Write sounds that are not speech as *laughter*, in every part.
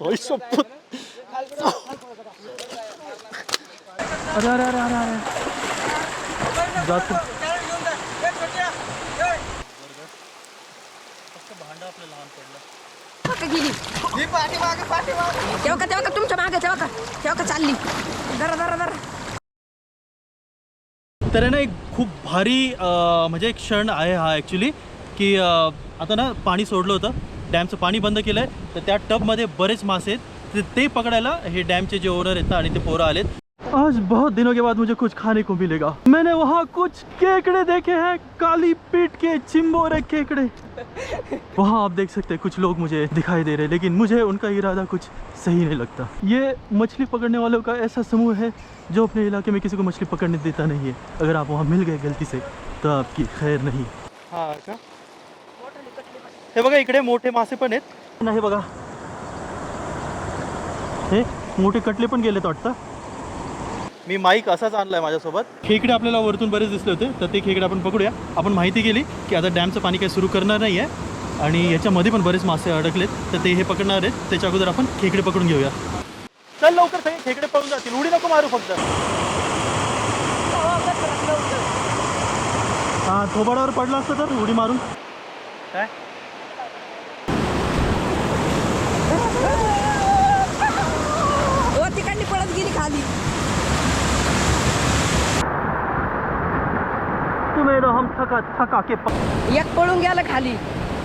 आई शपथ अरे अरे अरे अरे अरे जात का गेली तेव्हा का तेव्हा का तुमच्या मागे तेव्हा का तेव्हा का चालली जरा जरा जरा तर आहे ना एक खूप भारी अं, म्हणजे एक क्षण आहे हा ॲक्च्युली की अं, आता ना पाणी सोडलं होतं डॅमचं पाणी बंद केलं आहे तर त्या टबमध्ये बरेच मासे आहेत. तर ते पकडायला हे डॅमचे जे ओनर आहेत ना आणि ते पोरं आलेत. आज बहुत दिनों के बाद मुझे कुछ खाने को मिलेगा। मैंने वहाँ कुछ केकड़े देखे हैं। काली पीट के चिंबोरे केकड़े। वहाँ आप देख सकते हैं कुछ लोग मुझे दिखाई दे रहे हैं लेकिन मुझे उनका इरादा कुछ सही नहीं लगता। ये मछली पकड़ने वालों का ऐसा समूह है जो अपने इलाके में किसी को मछली पकड़ने देता नहीं है। अगर आप वहाँ मिल गए गलती से तो आपकी खैर नहीं। हा का हे बघा इकडे मोठे मासे पण आहेत. नाही बघा. हे मोठे कटले पण गेलेत वाटतं. मी माईक असाच आणलाय माझ्यासोबत. खेकडे आपल्याला वरतून बरेच दिसले होते तर ते खेकडे आपण पकडूया आपण माहिती केली की आता डॅमचं पाणी काही सुरू करणार नाही आहे आणि याच्यामध्ये पण बरेच मासे अडकलेत तर ते हे पकडणार आहेत. त्याच्या अगोदर आपण खेकडे पकडून घेऊया. चल लवकर सगळे खेकडे पळून जातील. उडी नको मारू फक्त. हा थोबाडावर पडला असतं तर उडी मारून. काय हो तिकडली तुम्ही हम थका थका के एक पळून गेला खाली.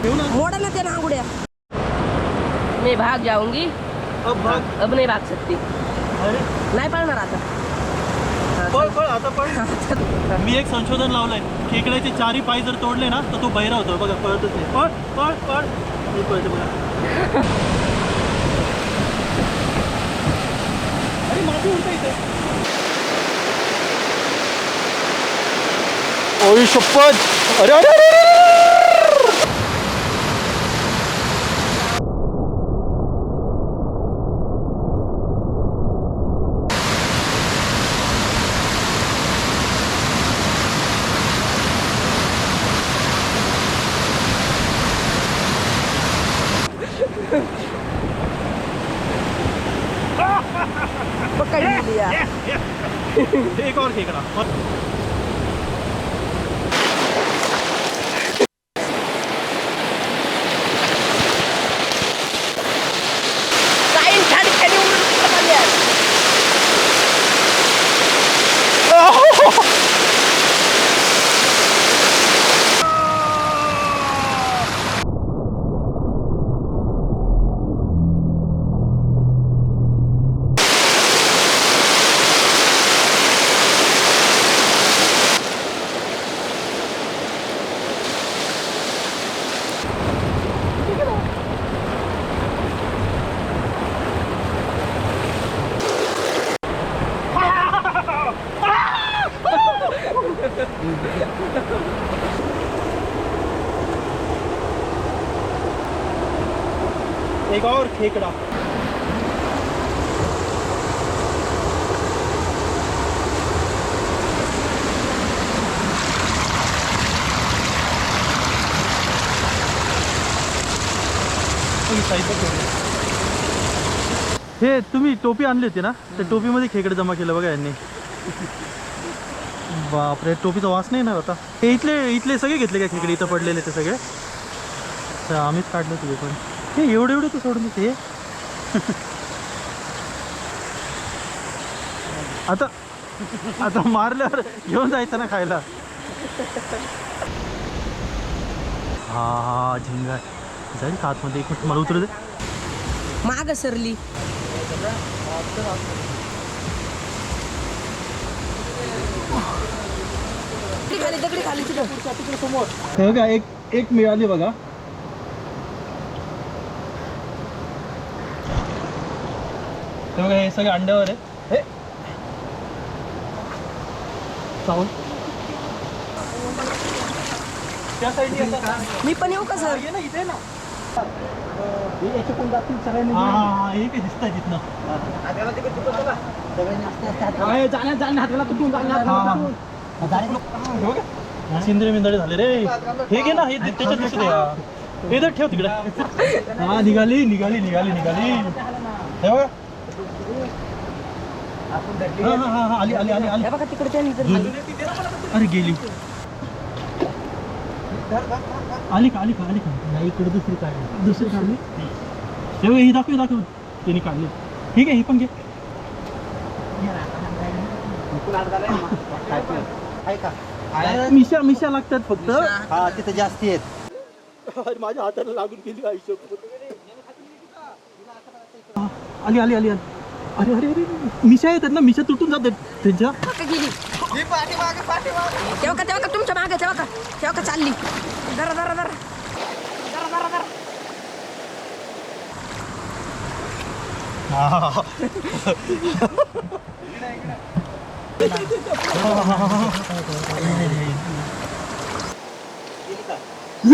मोडा ना. त्या नांगुड्या. मी भाग जाऊंगी. अब भाग. अब नाही भाग सकती. अरे. नाही पळणार आता. पळ पळ आता पळ. मी एक संशोधन लावलंय. खेकड्याचे चारी पाय जर तोडले ना तर तो बहिरा होतो. बघा पळतच नाही. पळ पळ पळ. मी पळते बघा. अरे माझी उलट इथे शपथ! अरे अरे, अरे, अरे! खेकड़ा हे, तुम्ही टोपी आणली होती ना? त्या टोपीमध्ये खेकडे जमा केलं बघा यांनी. बापरे, टोपीचा वास नाही ना आता. हे इथले इथले सगळे घेतले का खेकडे? इथं पडलेले ते सगळे? आम्हीच काढले तुझे पण. हे एवढे एवढे तू सोडून देते? आता आता मारल्यावर घेऊन जायचं ना खायला. हा हा झिंगा. जाईल का आतमध्ये? एक मला उतरू दे. माग सरली. दगडी खाली दगडी खाली तिथं बघा एक एक मिळाली बघा. हे बघा हे सगळे अंड्यावर आहे हे. चावल त्या साईडने मी पण येऊ का सर? ये ना इथे ना. हा हा हा हे काय तिथनं. सिंदरी मिंदडी झाले रे. हे घे ना हे त्याच्यात दिसत हे तर ठेव तिकडे. हा निघाली निघाली निघाली निघाली. हे बघा. हा, हा, आली आली आली आली. बघा तिकडे त्यांनी जर गेली. अरे गेली. आली का आली का आली का? नाही इकडे दुसरी काढली. दुसरी काढली? हे बघ, ही दाखव दाखव. त्यांनी काढली. ठीक आहे ही पण घे. मिशा मिशा लागतात फक्त. हा तिथे जास्ती आहेत. अरे माझ्या हाताला लागून गेली आयुष्य आली आली आली आली. अरे अरे अरे मिशा येतात ना मिशा तुटून जातात. त्यांच्या का गेली. तेव्हा का तेव्हा का तुमच्या मागे तेव्हा का तेव्हा का चालली. जरा जरा जरा. जरा जरा जरा.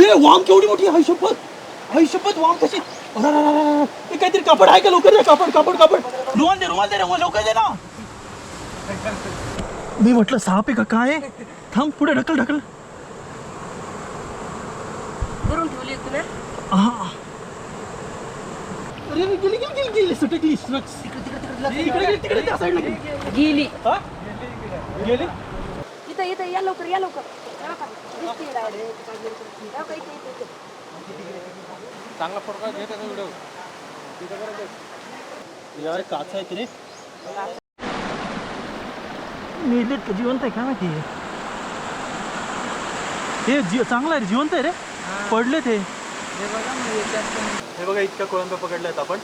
ए वाम केवढी मोठी आहे शपथ. आई शपथ वाम कशी? अरे, अरे, अरे, अरे. ए, काहीतरी कापड आहे का लवकर कापड कापड कापड. रुमाल दे रुमाल दे रुमाल लवकर दे ना. मी म्हटलं साप आहे का काय आहे? थांब पुढे ढकल ढकल. करून ठेवली हा. अरे अरे, गेली गेली गेली गेली सटकली. स्ट्रक्स इकडे गेली तिकडे त्या साईडला गेली. गेली. हा? गेली? इथं इथं या लवकर या लवकर. इथं, इथं, इथं. यार काचा आहे रे मेले जिवंत आहे काय माहिती? हे जी चांगलं आहे रे जिवंत आहे रे. पडले ते हे. बघा इतक्या कोळंब्या पकडल्या आहेत आपण.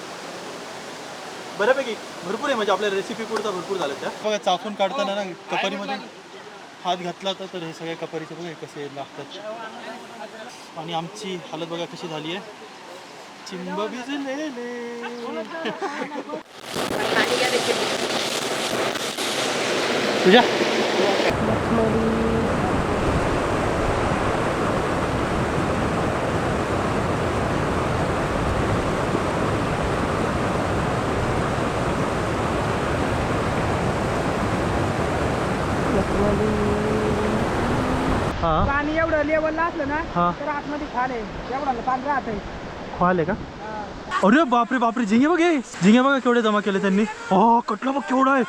बऱ्यापैकी भरपूर आहे म्हणजे आपल्या रेसिपी पुरता भरपूर झाल्या त्या बघा चाकून काढताना ना कपारीमध्ये हात घातला होता तर हे सगळ्या कपारीचे बघा हे कसे लागतात. आणि आमची हालत बघा कशी झाली आहे. चिंब भिजलेले. तुझ्या हा पाणी एवढं लेवलला असलं ना हा. तर आतमध्ये खाल. आहे एवढं पाणी राहत आहे खोल आहे का? अरे बापरे बापरे झिंगे बघ. हे झिंगे बघा केवढे जमा केले त्यांनी. हा कटला बघ केवढा आहे.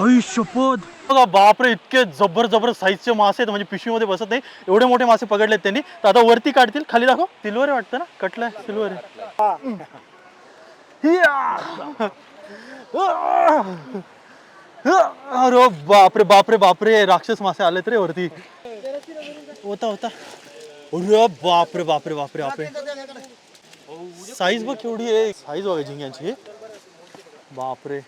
आई शपथ बघा बापरे इतके जबर जबर साईजचे मासे आहेत म्हणजे पिशवीमध्ये बसत नाही. एवढे मोठे मासे पकडलेत त्यांनी. तर आता वरती काढतील खाली दाखव. सिल्वर आहे वाटतं ना? कटलाय सिल्वर. आहे! अरे बापरे बापरे बापरे राक्षस मासे आलेत रे वरती. होता होता. अरे बापरे बापरे बापरे बापरे. साईज बघ केवढी आहे. साईज बघा झिंग्यांची. बापरे.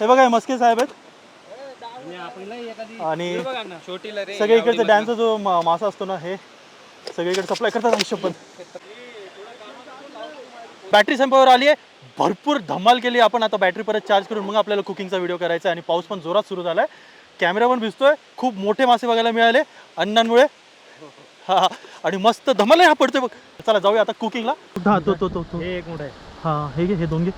हे बघा मस्के साहेब आहेत. आणि सगळे इकडचा डॅमचा जो मासा असतो ना हे सगळीकडे सप्लाय करतात शपथ. बॅटरी संपावर आली आहे. भरपूर धमाल केली आपण आता बॅटरी परत चार्ज करून मग आपल्याला कुकिंगचा व्हिडिओ करायचा आणि पाऊस पण जोरात सुरू झाला आहे कॅमेरा पण भिजतोय. खूप मोठे मासे बघायला मिळाले. अन्नांमुळे हा हा. आणि मस्त धमाल हा पडतोय बघ. चला जाऊया आता कुकिंगला हा तो तो तो तो. हे एक मोठा आहे. हा हे घे हे दोन घे.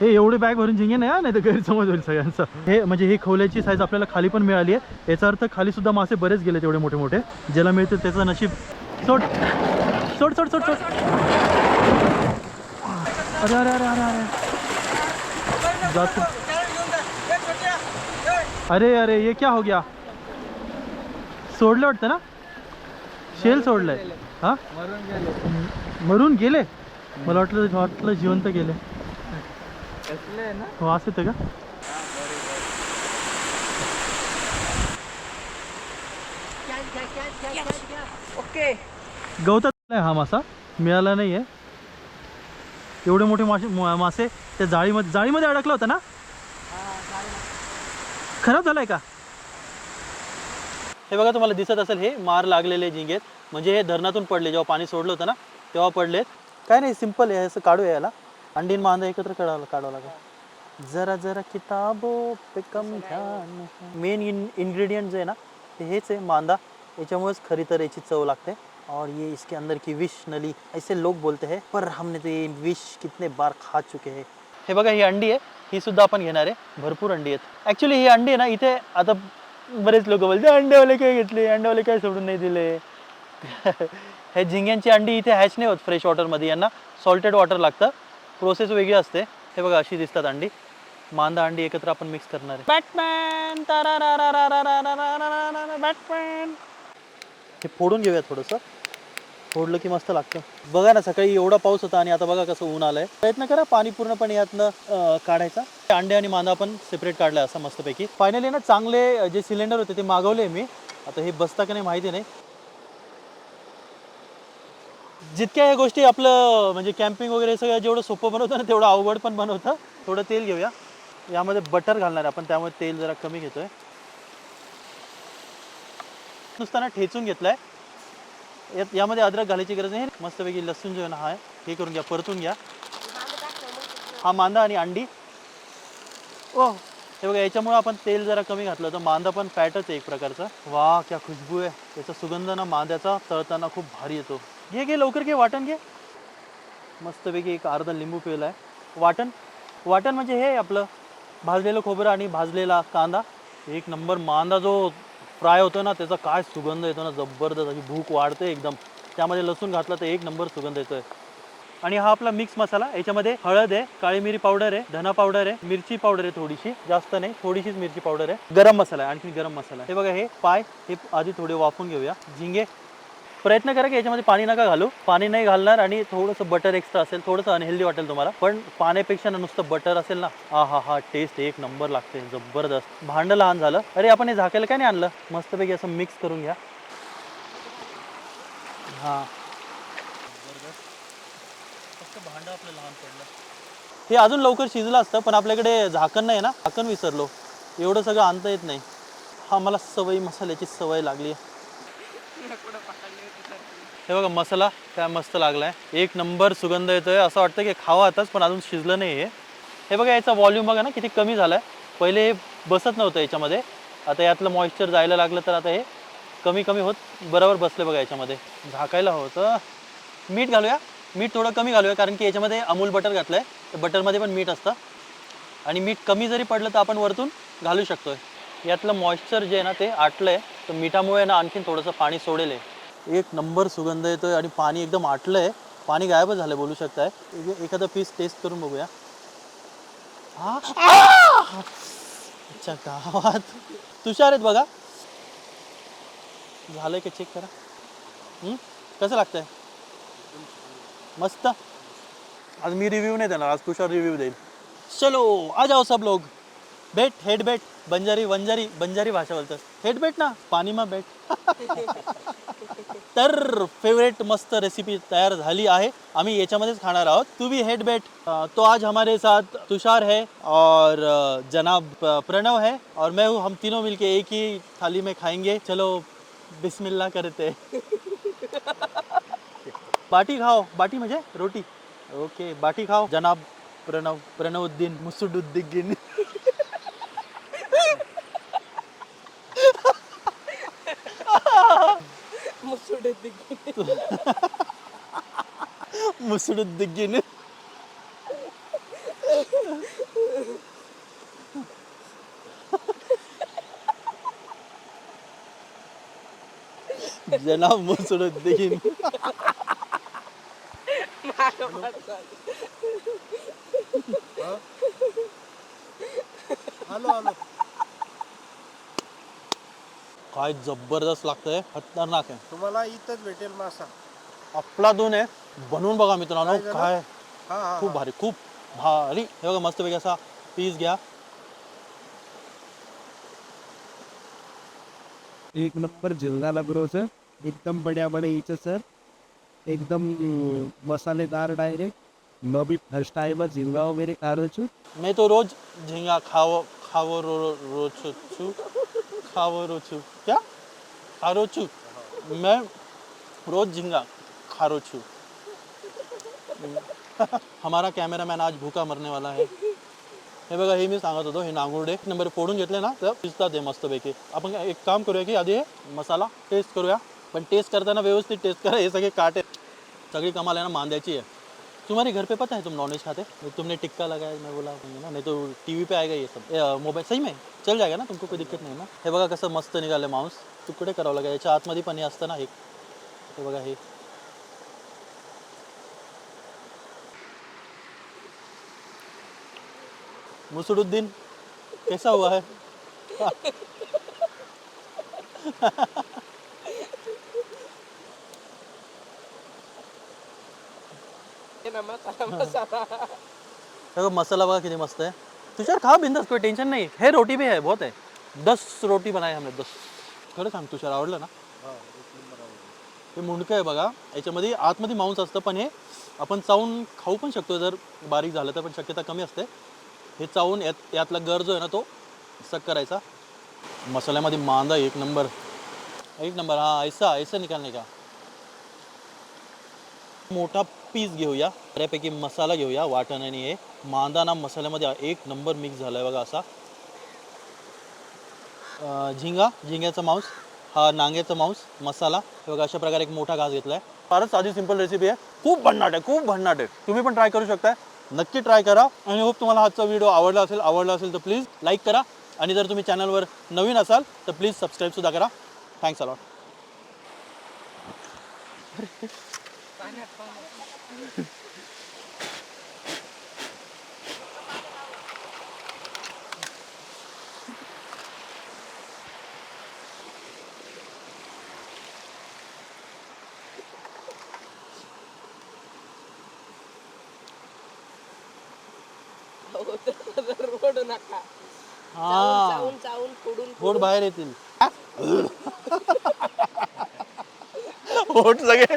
हे एवढे बॅग भरून झिंगे नाही हा, नाही तर गैरसमज होईल सगळ्यांचा. हे म्हणजे ही खवल्याची साईज आपल्याला खाली पण मिळाली आहे. याचा अर्थ खाली सुद्धा मासे बरेच गेले तेवढे मोठे मोठे. ज्याला मिळतील त्याचं नशीब. सोड. सोड सोड सोड सोड. अरे अरे अरे अरे अरे। जातो। अरे अरे ये क्या हो गया? सोडलं वाटतं ना? शेल सोडलंय. हा? मरून गेले. मला वाटलं वाटलं जिवंत गेले. वास येतं का? ओके. गवतात हा मासा. मिळाला नाही आहे एवढे मोठे मासे मासे त्या जाळीमध्ये जाळीमध्ये अडकला होता ना? खराब झालाय का? हे बघा तुम्हाला दिसत असेल हे मार लागलेले झिंगेत. म्हणजे हे धरणातून पडले जेव्हा पाणी सोडलं होतं ना तेव्हा पडलेत. काय नाही सिंपल आहे असं काढूया याला. अंडीन मांदा एकत्र काढावं काढावं लागेल. जरा जरा किताबो पे कम ध्यान मेन इन इन्ग्रेडियंट जे आहे ना ते हेच आहे मांदा. याच्यामुळेच खरी तर याची चव लागते. और ये इसके अंदर की विश नली, ऐसे लोग बोलते हैं, पर हमने तो ये विश कितने बार खा चुके हैं। हे बघा ही अंडी आहे ही सुद्धा आपण घेणार आहे, भरपूर अंडी आहेत। ॲक्च्युली ही अंडी आहे ना, इथे आता बरेच लोक बोलते अंडेवाले काय घेतले अंडेवाले काय सोडून नाही दिले? *laughs* हे झिंग्यांची अंडी इथे हॅच नाही होत फ्रेश वॉटरमध्ये यांना सॉल्टेड वॉटर लागतं. प्रोसेस वेगळी असते. हे बघा, अशी दिसतात अंडी. मांदा अंडी एकत्र आपण मिक्स करणार आहे. बॅटमॅन बॅटमॅन हे फोडून घेऊया थोडंसं फोडलं की मस्त लागतं. बघा ना सकाळी एवढा पाऊस होता आणि आता बघा कसं ऊन आलंय. प्रयत्न करा पाणी पूर्णपणे यातनं काढायचा. अंडे आणि मांदा पण सेपरेट काढलाय असं मस्तपैकी. फायनली ना चांगले जे सिलेंडर होते ते मागवले मी. आता हे बसता का नाही माहिती नाही. जितक्या ह्या गोष्टी आपलं म्हणजे कॅम्पिंग वगैरे सगळं जेवढं सोपं बनवतं ना तेवढं अवघड पण बनवतं. थोडं तेल घेऊया. यामध्ये बटर घालणार आपण त्यामुळे तेल जरा कमी घेतोय. नुसताना ठेचून घेतलंय. यात यामध्ये अद्रक घालायची गरज नाही. मस्तपैकी लसूण जो आहे ना हा हे करून घ्या परतून घ्या. हा मांदा आणि अंडी. ओ हे बघा याच्यामुळे आपण तेल जरा कमी घातलं तर मांदा पण फॅटच आहे एक प्रकारचा. वा क्या खुशबू आहे. त्याचा सुगंध ना मांद्याचा तळताना खूप भारी येतो. घे घे लवकर घे वाटण घे. मस्तपैकी एक अर्धा लिंबू पिळला आहे. वाटण. वाटण म्हणजे हे आपलं भाजलेलं खोबरं आणि भाजलेला कांदा. एक नंबर मांदा जो फ्राय होतो ना त्याचा काय सुगंध येतो ना जबरदस्त अशी भूक वाढते एकदम. त्यामध्ये लसूण घातला तर एक नंबर सुगंध येतोय. आणि हा आपला मिक्स मसाला याच्यामध्ये हळद आहे काळी मिरी पावडर आहे धना पावडर आहे मिरची पावडर आहे थोडीशी जास्त नाही थोडीशीच मिरची पावडर आहे. गरम मसाला आहे आणखी गरम मसाला हे बघा हे पाय हे आधी थोडे वाफून घेऊया. झिंगे प्रयत्न करा की याच्यामध्ये पाणी नका घालू. पाणी नाही घालणार आणि थोडंसं बटर एक्स्ट्रा असेल थोडंसं अनहेल्दी वाटेल तुम्हाला. पण पाण्यापेक्षा ना नुसतं बटर असेल ना हा हा हा टेस्ट एक नंबर लागते जबरदस्त. भांडं लहान झालं. अरे आपण हे झाकायला काय नाही आणलं? मस्तपैकी असं मिक्स करून घ्या. हां. फक्त भांडं आपलं लहान पडलं. हे अजून लवकर शिजलं असतं पण आपल्याकडे झाकण नाही ना. झाकण विसरलो. एवढं सगळं आणता येत नाही. हा मला सवय मसाल्याची सवय लागली आहे. हे बघा मसाला काय मस्त लागलाय. एक नंबर सुगंध येतोय. असं वाटतं की खावा आताच पण अजून शिजलं नाही आहे हे बघा याचा वॉल्यूम बघा ना किती कमी झालाय. पहिले हे बसत नव्हतं याच्यामध्ये. आता यातलं मॉइश्चर जायला लागलं तर आता हे कमी कमी होत बरोबर बसले बघा याच्यामध्ये. झाकायला होतं. मीठ घालूया. मीठ थोडं कमी घालूया कारण की याच्यामध्ये अमूल बटर घातलंय. तर बटरमध्ये पण मीठ असतं. आणि मीठ कमी जरी पडलं तर आपण वरतून घालू शकतोय. यातलं मॉइश्चर जे आहे ना ते आटलंय. तर मिठामुळे ना आणखीन थोडंसं पाणी सोडेल आहे. एक नंबर सुगंध येतोय आणि पाणी एकदम आटलंय. पाणी गायबच झालंय बोलू शकताय. एखादं पीस टेस्ट करून बघूया. हा अच्छा गावात तुषार आहेत बघा. झालंय का चेक करा. हम्म? कसं लागतंय? मस्त. आज मी रिव्ह्यू नाही देणार आज तुषार रिव्ह्यू देईल. चलो आ जाओ सब लोग. बेट हेड बेट बंजारी वंजारी बंजारी भाषा बोलतात. हेड बेट ना पाणीमा बेट. *laughs* तर फेवरेट मस्त रेसिपी तयार झाली आहे. आम्ही याच्यामध्येच खाणार आहोत. तू भी हेड बेट. तो आज हमारे साथ तुषार है और जनाब प्रणव है और मैं हूँ हम तीनों मिलके एक ही थाली में खाएंगे. चलो बिस्मिल्ला करते *laughs* बाटी खाओ. बाटी म्हणजे रोटी. ओके बाटी खाओ. जनाब प्रणव प्रणवउद्दीन मुसुडुद्दीन *laughs* मुसुडुद्दीन जनाब मुसुडुद्दीन हॅलो हॅलो काय जबरदस्त लागतंय खतरनाक आहे. तुम्हाला इथंच भेटेल मासा. आपला दोन आहे बनवून बघा मित्रांनो काय झालं? काय? हा हा खूप भारी खूप भारी. हे बघा मस्तपैकी असा पीस घ्या. एक नंबर जिल्ह्याला ब्रो सर एकदम बड्या बड्या इथं सर एकदम अं, मसालेदार डायरेक्ट नवी फर्स्ट टाइम झिंगा वगैरे काढायचो मैं तो रोज झींगा खाओ खाओ रो रो रोचू छू. खाओ रोचू क्या? खारोचू मैं रोज झींगा खारोचू हमारा कॅमेरामॅन आज भूका मरने वाला है। हे बघा, हे मी सांगत होतो, हे नांगुर्डे नंबर फोडून घेतले ना, तर शिजतात हे मस्तपैकी आपण एक काम करूया की, आधी मसाला टेस्ट करूया. पण टेस्ट करताना व्यवस्थित टेस्ट करा, हे सगळे काटे. सगळी कमाल आहे ना, मांद्याची आहे. तुम्हारे घर पे पता है तुम नॉनवेज खाते तुमने टिक्का लगाया, मैं बोला ना? नहीं तो टीवी पे आएगा ये सब। मोबाईल सही में? चल जाएगा ना तुमको, कोई दिक्कत नाही ना? हे बघा कसं मस्त निघालं मांस तुकडे करावं लागेल याच्या आतमध्ये पण असतं ना एक हे बघा, हे. कैसा हुआ है? *laughs* *laughs* देखो मसाला बघा किती मस्त आहे तुषार खा बिंदास कोई टेंशन नाही। है रोटी भी है बहुत है। दस रोटी बनाई हमने दस। खरं सांग तुषार आवडलं ना हे मुंडकं आहे बघा याच्यामध्ये आतमध्ये मांस असतं पण हे आपण चावून खाऊ पण शकतो जर बारीक झालं तर पण शक्यता कमी असते. हे चावून यात यातला गर जो आहे ना तो सक करायचा. मसाल्यामध्ये मांदा एक नंबर. एक नंबर हा ऐसा ऐसा निकालने का? मोठा पीस घेऊया. बऱ्यापैकी मसाला घेऊया. वाटण आणि हे मांदाना मसाल्यामध्ये एक नंबर मिक्स झाला आहे बघा असा. झिंगा झिंग्याचा मांस हा नांग्याचा मांस मसाला. हे बघा अशा प्रकारे एक मोठा घास घेतला आहे फारच साधी सिंपल रेसिपी आहे. खूप भन्नाट आहे खूप भन्नाट आहे. तुम्ही पण ट्राय करू शकताय. नक्की ट्राय करा. आणि होप तुम्हाला आजचा व्हिडिओ आवडला असेल आवडला असेल तर प्लीज लाईक करा. आणि जर तुम्ही चॅनलवर नवीन असाल तर प्लीज सबस्क्राईबसुद्धा करा. थँक्स अलॉट रोड नका हां. चावून चावून फोडून होट बाहेर येतील. *laughs* होट सगळे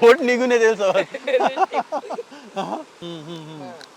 होट निघून येतील *laughs*